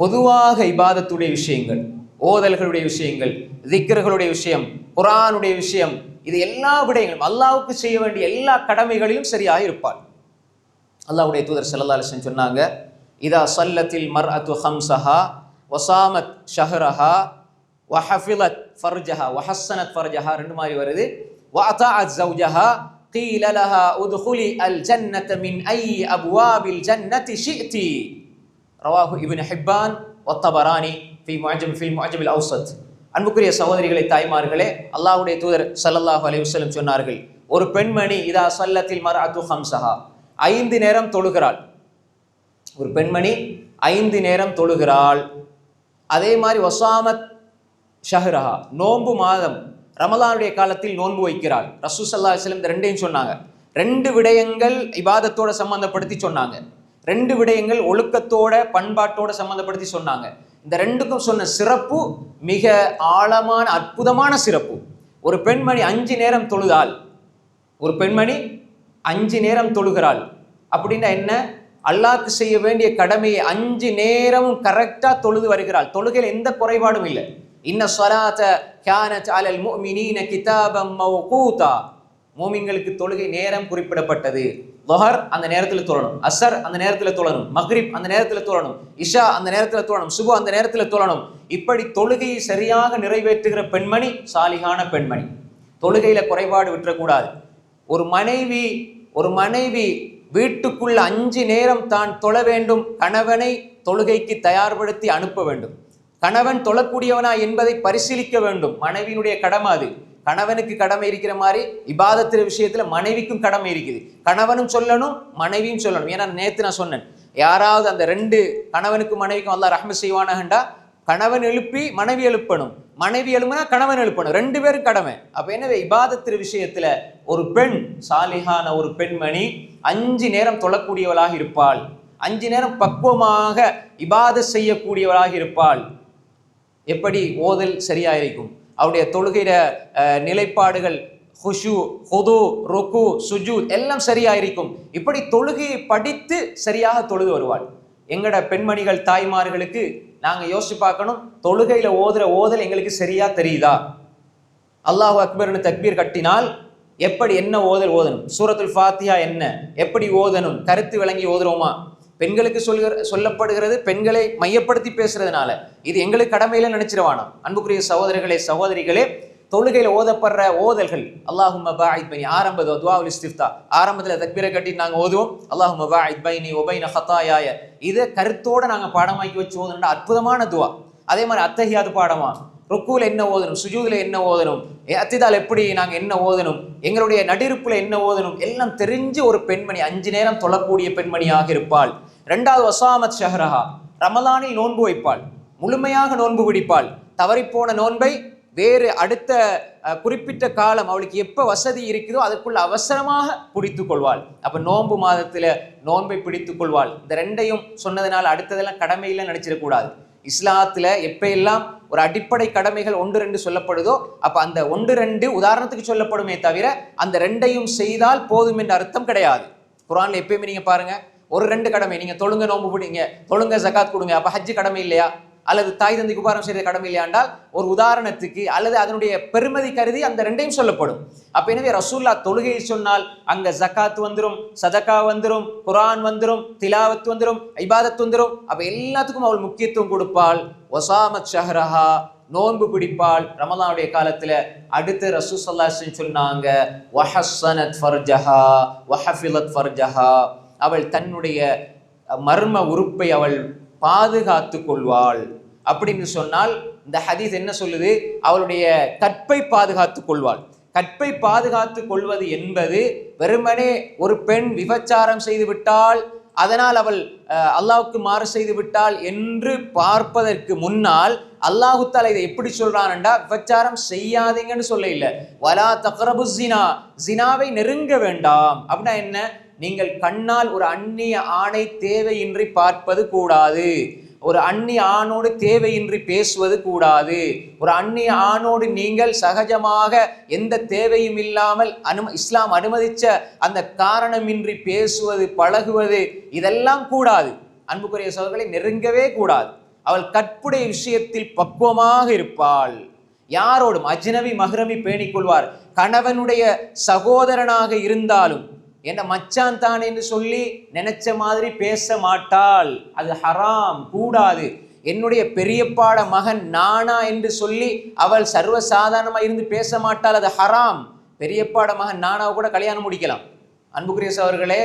பொதுவாக இபாதத்துடைய விஷயங்கள் ஓதல்களுடைய விஷயங்கள் திக்கர்களுடைய விஷயம் குரானுடைய விஷயம் இது எல்லா விடயங்களும் அல்லாவுக்கு செய்ய வேண்டிய எல்லா கடமைகளிலும் சரியாக இருப்பாள் அல்லாஹ்வுடைய தூதர் ஸல்லல்லாஹு அலைஹி வஸல்லம் சொன்னாங்க இதா சல்லத்தில் மர்அத்து ஹம்சஹா வசாமத் ஷஹ்ரஹா வஹஃபிலத் ஃபர்ஜஹா வஹஸ்ஸனத் ஃபர்ஜஹா ரெண்டு மாதிரி வருது வஅதாஅத் ஜௌஜஹா قيل لها ادخلي الجنة من أي أبواب الجنة شئت ரவாஹு இபின் ஹிப்பான் ஒத்தபரானி ஃபி முஜம் ஃபி முஜமில் அவுசத் அன்புக்குரிய சகோதரிகளை தாய்மார்களே அல்லாஹுடைய தூதர் சல்லல்லாஹு அலைவசலம் சொன்னார்கள் ஒரு பெண்மணி இதா சல்லத்தில் மர் அத்து ஹம்சஹா ஐந்து நேரம் தொழுகிறாள். ஒரு பெண்மணி ஐந்து நேரம் தொழுகிறாள். அதே மாதிரி ஒசாமத் ஷஹ்ரஹா நோன்பு மாதம் ரமலானுடைய காலத்தில் நோன்பு வைக்கிறாள். ரசூ சல்லா அலிஸ்லம் இந்த ரெண்டையும் சொன்னாங்க. ரெண்டு விடயங்கள் இபாதத்தோட சம்மந்தப்படுத்தி சொன்னாங்க. ரெண்டு விடயங்கள் ஒழுக்கத்தோட பண்பாட்டோட சம்மந்தப்படுத்தி சொன்னாங்க. இந்த ரெண்டுக்கும் சொன்ன சிறப்பு மிக ஆழமான அற்புதமான சிறப்பு. ஒரு பெண்மணி அஞ்சு நேரம் தொழுதாள் ஒரு பெண்மணி அஞ்சு நேரம் தொழுகிறாள். அப்படின்னா என்ன? அல்லாக்கு செய்ய வேண்டிய கடமையை அஞ்சு நேரமும் கரெக்டாக தொழுது வருகிறாள். தொழுகையில் எந்த குறைபாடும் இல்லை. இன்ன ஸலாத கானத் அலல் முஃமினீன கிதாபம் மௌகூதா மூமிங்களுக்கு தொழுகை நேரம் குறிப்பிடப்பட்டது. லொஹர் அந்த நேரத்தில் தொழணும். அசர் அந்த நேரத்தில் தொழணும். மக்ரிப் அந்த நேரத்தில் தொழணும். இஷா அந்த நேரத்தில் தொழணும். சுபு அந்த நேரத்தில் தொழணும். இப்படி தொழுகையை சரியாக நிறைவேற்றுகிற பெண்மணி சாலிகான பெண்மணி. தொழுகையில குறைபாடு விட்டுறக்கூடாது. ஒரு மனைவி ஒரு மனைவி வீட்டுக்குள்ள அஞ்சு நேரம் தான் தொழ வேண்டும். கணவனை தொழுகைக்கு தயார்படுத்தி அனுப்ப வேண்டும். கணவன் தொழக்கூடியவனா என்பதை பரிசீலிக்க வேண்டும். மனைவியினுடைய கடமை அது. கணவனுக்கு கடமை இருக்கிற மாதிரி இபாதத்திற விஷயத்துல மனைவிக்கும் கடமை இருக்குது. கணவனும் சொல்லணும் மனைவியும் சொல்லணும். ஏன்னா நேத்து நான் சொன்னேன் யாராவது அந்த ரெண்டு கணவனுக்கும் மனைவிக்கும் அல்லா ரஹ்ம செய்வானாகண்டா? கணவன் எழுப்பி மனைவி எழுப்பணும். மனைவி எழுப்புனா கணவன் எழுப்பணும். ரெண்டு பேரும் கடமை. அப்ப என்னது? இபாதத்திரு விஷயத்துல ஒரு பெண் சாலிஹான ஒரு பெண்மணி அஞ்சு நேரம் தொழக்கூடியவளாக இருப்பாள். அஞ்சு நேரம் பக்குவமாக இபாத செய்யக்கூடியவளாக இருப்பாள். எப்படி? ஓதல் சரியாயிருக்கும். அவருடைய தொழுகிற நிலைப்பாடுகள் ஹுஷு ஹுது ருக்கு சுஜு எல்லாம் சரியாயிருக்கும். இப்படி தொழுகையை படித்து சரியாக தொழுது வருவாள். எங்கட பெண்மணிகள் தாய்மார்களுக்கு நாங்கள் யோசிச்சு பார்க்கணும் தொழுகையில் ஓதுற ஓதல் எங்களுக்கு சரியா தெரியுதா? அல்லாஹ் அக்பர்னு தக்பீர் கட்டினால் எப்படி என்ன ஓதல் ஓதணும்? சூரத்துல் ஃபாத்தியா என்ன? எப்படி ஓதணும்? கருத்து விளங்கி ஓதுறோமா? பெண்களுக்கு சொல்கிற சொல்லப்படுகிறது பெண்களை மையப்படுத்தி பேசுறதுனால. இது எங்களுக்கு கடமையில நினைச்சிருவானோம். அன்புக்குரிய சகோதரர்களே சகோதரிகளே தொழுகையில் ஓதப்படுற ஓதல்கள் அல்லாஹு பாயித் பைனி ஆரம்ப துவாவுல் இஸ்திஃப்தா. ஆரம்பத்தில் தக்பீரை கட்டி நாங்கள் ஓதுவோம். அல்லாஹு பாயித் பைனி ஒபைன ஹத்தாயாய இதை கருத்தோட நாங்கள் பாடமாக்கி வச்சு ஓதணும்னா அற்புதமான துவா. அதே மாதிரி அத்தகையாது பாடமா. ருக்குவில் என்ன ஓதணும்? சுஜூதில் என்ன ஓதணும்? அத்திதால் எப்படி நாங்கள் என்ன ஓதணும்? எங்களுடைய நடிருப்பில் என்ன ஓதணும்? எல்லாம் தெரிஞ்சு ஒரு பெண்மணி அஞ்சு நேரம் தொழக்கூடிய பெண்மணியாக இருப்பாள். ரெண்டாவது வசாமத் ஷஹ்ரஹா. ரமலானில் நோன்பு வைப்பாள். முழுமையாக நோன்பு பிடிப்பாள். தவறிப்போன நோன்பை வேறு அடுத்த குறிப்பிட்ட காலம் அவளுக்கு எப்போ வசதி இருக்குதோ அதற்குள்ள அவசரமாக பிடித்து கொள்வாள். அப்போ நோன்பு மாதத்தில் நோன்பை பிடித்து கொள்வாள். இந்த ரெண்டையும் சொன்னதுனால அடுத்ததெல்லாம் கடமையில் நினச்சிடக்கூடாது இஸ்லாத்தில் எப்பெல்லாம் ஒரு அடிப்படை கடமைகள் ஒன்று ரெண்டு சொல்லப்படுதோ அப்போ அந்த ஒன்று ரெண்டு உதாரணத்துக்கு சொல்லப்படுமே தவிர அந்த ரெண்டையும் செய்தால் போதும் என்ற அர்த்தம் கிடையாது. குரானில் எப்பயுமே நீங்கள் பாருங்கள் ஒரு ரெண்டு கடமை. நீங்கள் தொழுங்க நோன்பு பிடிங்க தொழுங்க ஜக்காத் கொடுங்க. அப்போ ஹஜ்ஜு கடமை இல்லையா? அல்லது தாய் தந்தைக்கு உபாரம் செய்த கடமை இல்லையா என்றால் ஒரு உதாரணத்துக்கு அல்லது அதனுடைய பெருமதி கருதி அந்த ரெண்டையும் சொல்லப்படும். அப்போ எனவே ரசூல்லா தொழுகையை சொன்னால் அங்கே ஜகாத் வந்துரும் சதகா வந்துரும் குரான் வந்துரும் திலாவத் வந்துடும் இபாதத் வந்துரும். அப்போ எல்லாத்துக்கும் அவள் முக்கியத்துவம் கொடுப்பாள். ஒசாமத் ஷஹரஹா நோன்பு பிடிப்பாள். ரமதானுடைய காலத்தில் அடுத்து ரசூ சல்லாஹன் சொன்னாங்க வஹசனத் ஃபர்ஜஹா வஹஃபிலத் ஃபர்ஜஹா. அவள் தன்னுடைய மர்ம உறுப்பை அவள் பாதுகாத்து கொள்வாள். அப்படின்னு சொன்னால் இந்த ஹதீஸ் என்ன சொல்லுது? அவளுடைய கற்பை பாதுகாத்து கொள்வாள். கற்பை பாதுகாத்து கொள்வது என்பது வெறுமனே ஒரு பெண் விபச்சாரம் செய்து விட்டால் அதனால் அவள் அல்லாஹுக்கு மாறு செய்து விட்டாள் என்று பார்ப்பதற்கு முன்னால் அல்லாஹு இதை எப்படி சொல்றான்டா விபச்சாரம் செய்யாதீங்கன்னு சொல்ல இல்லை. வலா தக்ரபு ஜினா ஜினாவை நெருங்க வேண்டாம் அப்படின்னா என்ன? நீங்கள் கண்ணால் ஒரு அந்நிய ஆணை தேவையின்றி பார்ப்பது கூடாது. ஒரு அந்நிய ஆணோடு தேவையின்றி பேசுவது கூடாது. ஒரு அந்நிய ஆணோடு நீங்கள் சகஜமாக எந்த தேவையும் இல்லாமல் அனு இஸ்லாம் அனுமதிச்ச அந்த காரணமின்றி பேசுவது பழகுவது இதெல்லாம் கூடாது. அன்புக்குரிய சோதர்களை நெருங்கவே கூடாது. அவள் கற்புடைய விஷயத்தில் பக்குவமாக இருப்பாள். யாரோடும் அஜ்னவி மஹ்ரமி பேணிக்கொள்வார். கணவனுடைய சகோதரனாக இருந்தாலும் என்ன மச்சான் தான் என்று சொல்லி நினைச்ச மாதிரி பேச மாட்டாள். அது ஹராம் கூடாது. என்னுடைய பெரியப்பாட மகன் நானா என்று சொல்லி அவள் சர்வசாதாரணமாக இருந்து பேச மாட்டாள். அது ஹராம். பெரியப்பாட மகன் நானாவை கூட கல்யாணம் முடிக்கலாம். அன்புக்குரிய அவர்களே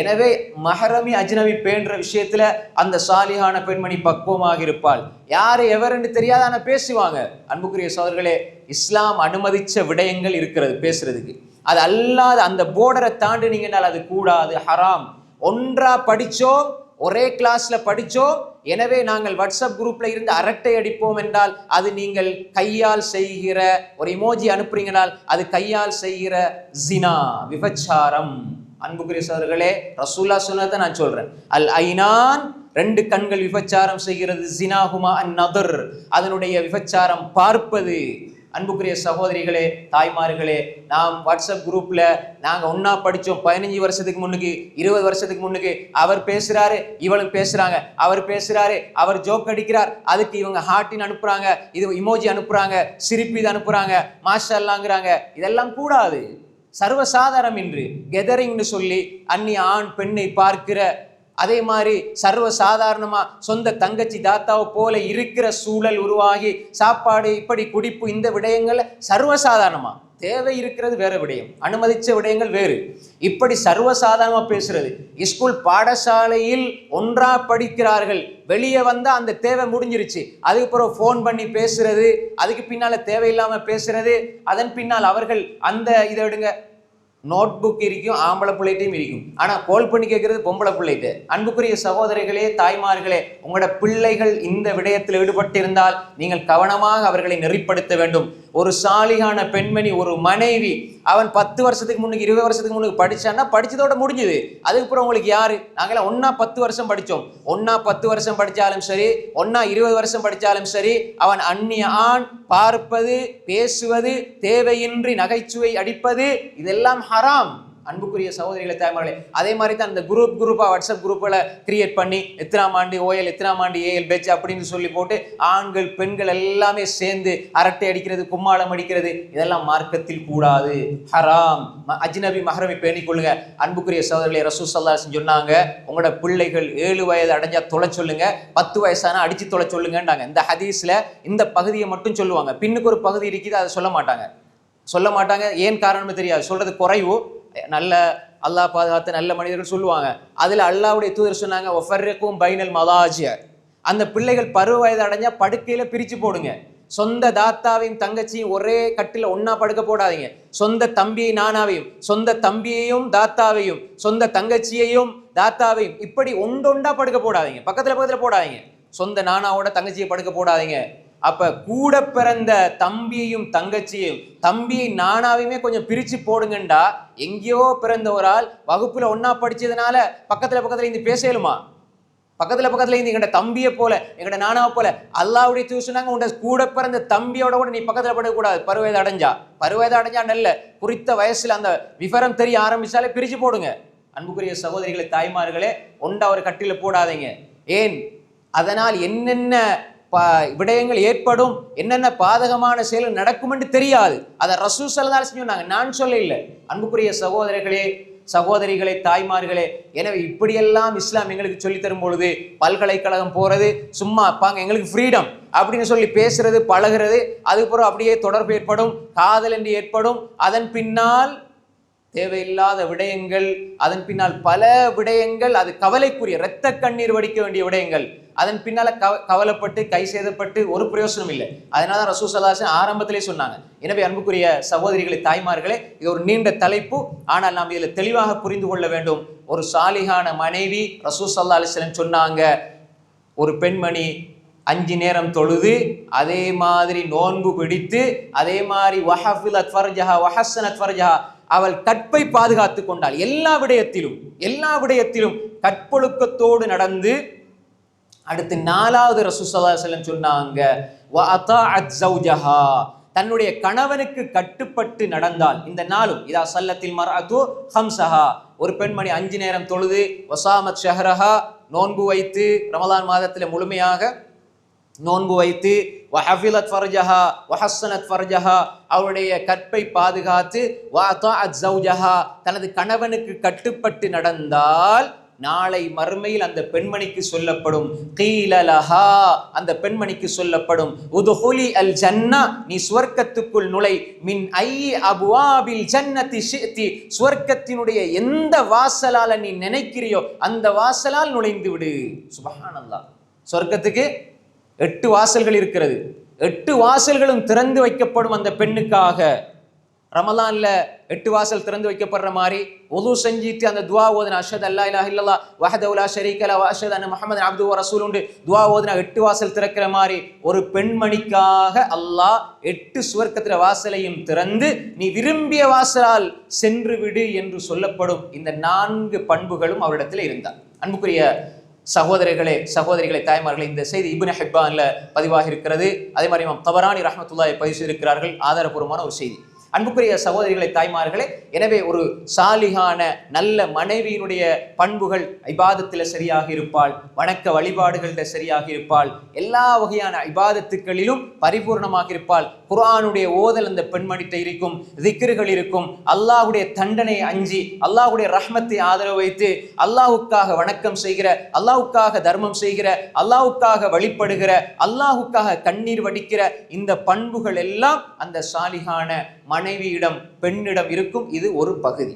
எனவே மஹரமி அஜ்னவி பேன்ற விஷயத்துல அந்த சாலிகான பெண்மணி பக்குவமாக இருப்பாள். யாரு எவருன்னு தெரியாத ஆனால் பேசுவாங்க. அன்புக்குரிய சோதர்களே இஸ்லாம் அனுமதிச்ச விடயங்கள் இருக்கிறது பேசுறதுக்கு. அது அல்லாத அந்த போர்டரை தாண்டினீங்கன்னால் அது கூடாது ஹராம் ஒன்றா படித்தோம் ஒரே கிளாஸ்ல படித்தோம் எனவே நாங்கள் வாட்ஸ்அப் குரூப்ல இருந்து அரட்டை அடிப்போம் என்றால் அது நீங்கள் கையால் செய்கிற ஒரு இமோஜி அனுப்புறீங்கனால் அது கையால் செய்கிற ஜினா விபச்சாரம். அன்புக்குரிய சோதர்களே ரசூல்லா சொன்னதை நான் சொல்றேன். அல் ஐனான் ரெண்டு கண்கள் விபச்சாரம் செய்கிறது ஜினாகுமா அன் நதர் அதனுடைய விபச்சாரம் பார்ப்பது அன்புக்குரிய சகோதரிகளே தாய்மார்களே நாம் வாட்ஸ்அப் குரூப்பில் நாங்கள் ஒன்றா படித்தோம் பதினஞ்சு வருஷத்துக்கு முன்னுக்கு இருபது வருஷத்துக்கு முன்னுக்கு அவர் பேசுகிறாரு இவளும் பேசுகிறாங்க அவர் பேசுகிறாரு அவர் ஜோக் அடிக்கிறார் அதுக்கு இவங்க ஹார்ட்டின் அனுப்புகிறாங்க இது இமோஜி அனுப்புகிறாங்க சிரிப்பு இது அனுப்புகிறாங்க மாஷல்லாங்கிறாங்க இதெல்லாம் கூடாது. சர்வசாதாரம் இன்று. கெதரிங்னு சொல்லி அந்நிய ஆண் பெண்ணை பார்க்கிற அதே மாதிரி சர்வ சாதாரணமாக சொந்த தங்கச்சி தாத்தாவை போல இருக்கிற சூழல் உருவாகி சாப்பாடு இப்படி குடிப்பு இந்த விடயங்களை சர்வசாதாரணமாக தேவை இருக்கிறது வேற விடயம். அனுமதித்த விடயங்கள் வேறு. இப்படி சர்வசாதாரணமாக பேசுறது. ஸ்கூல் பாடசாலையில் ஒன்றா படிக்கிறார்கள். வெளியே வந்தால் அந்த தேவை முடிஞ்சிருச்சு. அதுக்கப்புறம் ஃபோன் பண்ணி பேசுறது அதுக்கு பின்னால் தேவையில்லாமல் பேசுறது அதன் பின்னால் அவர்கள் அந்த இதை விடுங்க நோட் புக் இருக்கும் ஆம்பளை பிள்ளைட்டையும் இருக்கும். ஆனால் கோல் பண்ணி கேட்கறது பொம்பளை பிள்ளைட்டு அன்புக்குரிய சகோதரிகளே தாய்மார்களே உங்களோட பிள்ளைகள் இந்த விடயத்தில் ஈடுபட்டிருந்தால் நீங்கள் கவனமாக அவர்களை நெறிப்படுத்த வேண்டும். ஒரு சாலிகான பெண்மணி ஒரு மனைவி அவன் பத்து வருஷத்துக்கு முன்னுக்கு இருபது வருஷத்துக்கு முன்னுக்கு படித்தான்னா படித்ததோட முடிஞ்சுது. அதுக்கப்புறம் உங்களுக்கு யாரு? நாங்களாம் ஒன்றா பத்து வருஷம் படித்தோம் ஒன்றா பத்து வருஷம் படித்தாலும் சரி ஒன்றா இருபது வருஷம் படித்தாலும் சரி அவன் அந்நிய ஆண் பார்ப்பது பேசுவது தேவையின்றி நகைச்சுவை அடிப்பது இதெல்லாம் ஹராம். அன்புக்குரிய சகோதரிகளை தாய்மார்களே அதே மாதிரி தான் அந்த குரூப் குரூப்பாக வாட்ஸ்அப் குரூப்பில் கிரியேட் பண்ணி எத்தனாம் ஆண்டு ஓஎல் எத்தனாம் ஆண்டு ஏஎல் பெச் அப்படின்னு சொல்லி போட்டு ஆண்கள் பெண்கள் எல்லாமே சேர்ந்து அரட்டை அடிக்கிறது கும்மாளம் அடிக்கிறது இதெல்லாம் மார்க்கத்தில் கூடாது. ஹராம் அஜ்னபி மஹரமி பேணிக் கொள்ளுங்க. அன்புக்குரிய சகோதரிகளை ரசூ சல்லாசன் சொன்னாங்க உங்களோட பிள்ளைகள் ஏழு வயது அடைஞ்சா தொலை சொல்லுங்க பத்து வயசானா அடிச்சு தொலை சொல்லுங்கன்றாங்க. இந்த ஹதீஸ்ல இந்த பகுதியை மட்டும் சொல்லுவாங்க. பின்னுக்கு ஒரு பகுதி இருக்குது அதை சொல்ல மாட்டாங்க. சொல்ல மாட்டாங்க. ஏன் காரணம்னு தெரியாது. சொல்றது குறைவு. நல்ல அல்லாஹ் பாதுகாத்த நல்ல மனிதர்கள் சொல்லுவாங்க. அதில் அல்லாவுடைய தூதர் சொன்னாங்க ஒஃபர்ரக்கும் பைனல் மதாஜியர் அந்த பிள்ளைகள் பருவ வயது அடைஞ்சா படுக்கையில் பிரித்து போடுங்க. சொந்த தாத்தாவையும் தங்கச்சியும் ஒரே கட்டில் ஒன்றா படுக்க போடாதீங்க. சொந்த தம்பியை நானாவையும் சொந்த தம்பியையும் தாத்தாவையும் சொந்த தங்கச்சியையும் தாத்தாவையும் இப்படி ஒண்டொண்டா படுக்க போடாதீங்க. பக்கத்தில் பக்கத்தில் போடாதீங்க. சொந்த நானாவோட தங்கச்சியை படுக்க போடாதீங்க. அப்ப கூட பிறந்த தம்பியையும் தங்கச்சியையும் தம்பியை நானாவையுமே கொஞ்சம் பிரிச்சு போடுங்கண்டா. எங்கேயோ பிறந்த ஒரு ஆள் வகுப்புல ஒன்னா படிச்சதுனால பக்கத்துல பக்கத்துல இருந்து பேசலுமா? பக்கத்துல பக்கத்துல இருந்து எங்கட தம்பியை போல எங்கட நானாவை போல. அல்லாவுடைய தூ சொன்னாங்க உண்ட கூட பிறந்த தம்பியோட கூட நீ பக்கத்துல படக்கூடாது. பருவயது அடைஞ்சா. பருவயது அடைஞ்சா நல்ல குறித்த வயசுல அந்த விவரம் தெரிய ஆரம்பிச்சாலே பிரிச்சு போடுங்க. அன்புக்குரிய சகோதரிகளை தாய்மார்களே ஒண்டா ஒரு கட்டில போடாதீங்க. ஏன்? அதனால் என்னென்ன ப- விடயங்கள் ஏற்படும். என்னென்ன பாதகமான செயல் நடக்கும் என்று தெரியாது. அதை ரசூ சல்லல்லாஹு அலைஹி சொன்னாங்க. நான் சொல்ல இல்லை அன்புக்குரிய சகோதரர்களே சகோதரிகளே தாய்மார்களே எனவே இப்படியெல்லாம் இஸ்லாம் எங்களுக்கு சொல்லித் தரும் பொழுது பல்கலைக்கழகம் போகிறது சும்மா அப்பாங்க எங்களுக்கு ஃப்ரீடம் அப்படின்னு சொல்லி பேசுறது பழகுறது அதுக்கப்புறம் அப்படியே தொடர்பு ஏற்படும் காதல் என்று ஏற்படும். அதன் பின்னால் தேவையில்லாத விடயங்கள் அதன் பின்னால் பல விடயங்கள் அது கவலைக்குரிய இரத்த கண்ணீர் வடிக்க வேண்டிய விடயங்கள். அதன் பின்னால் கவ கவலைப்பட்டு கை சேதப்பட்டு ஒரு பிரயோசனம் இல்லை. அதனால தான் ரசூ சல்லாசன் ஆரம்பத்திலே சொன்னாங்க எனவே அன்புக்குரிய சகோதரிகளை தாய்மார்களே இது ஒரு நீண்ட தலைப்பு. ஆனால் நாம் இதில் தெளிவாக புரிந்து கொள்ள வேண்டும். ஒரு சாலிகான மனைவி ரசூ சல்லா அலிஸ்லம் சொன்னாங்க ஒரு பெண்மணி அஞ்சு நேரம் தொழுது அதே மாதிரி நோன்பு பிடித்து அதே மாதிரி வஹஃபில் அத்வர்ஜஹா வஹசன் அத்வர்ஜஹா அவள் கற்பை பாதுகாத்து கொண்டாள். எல்லா விடயத்திலும் எல்லா விடயத்திலும் கற்பொழுக்கத்தோடு நடந்து அடுத்து நாலாவது ரசூசல்லா செல்லம் சொன்னாங்க தன்னுடைய கணவனுக்கு கட்டுப்பட்டு நடந்தால் இந்த நாளும் இதா சல்லத்தில் மர்அத்து ஹம்சஹா ஒரு பெண்மணி அஞ்சு நேரம் தொழுது வசாமத் ஷஹரஹா. நோன்பு வைத்து ரமலான் மாதத்தில் முழுமையாக நோன்பு வைத்து வஹஃபிலத் ஃபர்ஜஹா வஹஸ்ஸனத் ஃபர்ஜஹா அவருடைய கற்பை பாதுகாத்து வாத்தா அத் ஜவுஜஹா தனது கணவனுக்கு கட்டுப்பட்டு நடந்தால் நாளை மறுமையில் அந்த பெண்மணிக்கு சொல்லப்படும். கீலலஹா அந்த பெண்மணிக்கு சொல்லப்படும். உதுஹுலி அல் ஜன்னா நீ சுவர்க்கத்துக்குள் நுழை. மின் ஐ அபுவாபில் ஜன்னதி ஷித்தி சுவர்க்கத்தினுடைய எந்த வாசலால நீ நினைக்கிறியோ அந்த வாசலால் நுழைந்து விடு. சுபஹானல்லாஹ். சொர்க்கத்துக்கு எட்டு வாசல்கள் இருக்கிறது. எட்டு வாசல்களும் திறந்து வைக்கப்படும் அந்த பெண்ணுக்காக. ரமலான்ல எட்டு வாசல் திறந்து வைக்கப்படுற மாதிரி ஒது செஞ்சிட்டு அந்த துவா ஓதுன அஷத் அல்லா இலா இல்லல்லா வஹதவுலா ஷரீகலா அஷத் அன் முகமது அப்து ரசூல் உண்டு. துவா ஓதுனா எட்டு வாசல் திறக்கிற மாதிரி ஒரு பெண்மணிக்காக அல்லாஹ் எட்டு சுவர்க்கத்திர வாசலையும் திறந்து நீ விரும்பிய வாசலால் சென்று விடு என்று சொல்லப்படும் இந்த நான்கு பண்புகளும் அவரிடத்தில் இருந்தார் அன்புக்குரிய சகோதரர்களே சகோதரிகளை தாய்மார்களே இந்த செய்தி இபுன் ஹிப்பான்ல பதிவாக இருக்கிறது அதே மாதிரி இமாம் தபரானி பதிவு செய்திருக்கிறார்கள். ஆதாரபூர்வமான ஒரு செய்தி. அன்புக்குரிய சகோதரிகளை தாய்மார்களே எனவே ஒரு சாலிகான நல்ல மனைவியினுடைய பண்புகள் ஐபாதத்தில் சரியாக இருப்பாள் வணக்க வழிபாடுகளில் சரியாக இருப்பாள் எல்லா வகையான ஐபாதத்துக்களிலும் பரிபூர்ணமாக இருப்பாள். குரானுடைய ஓதல் அந்த பெண்மணிட்ட இருக்கும் திக்ருகள் இருக்கும் அல்லாஹ்வுடைய தண்டனை அஞ்சி அல்லாஹுடைய ரஹ்மத்தை ஆதரவு வைத்து அல்லாஹுக்காக வணக்கம் செய்கிற அல்லாஹுக்காக தர்மம் செய்கிற அல்லாஹுக்காக வழிபடுகிற அல்லாஹுக்காக கண்ணீர் வடிக்கிற இந்த பண்புகள் எல்லாம் அந்த சாலிகான மனைவியிடம் பெண்ணிடம் இருக்கும் இது ஒரு பகுதி.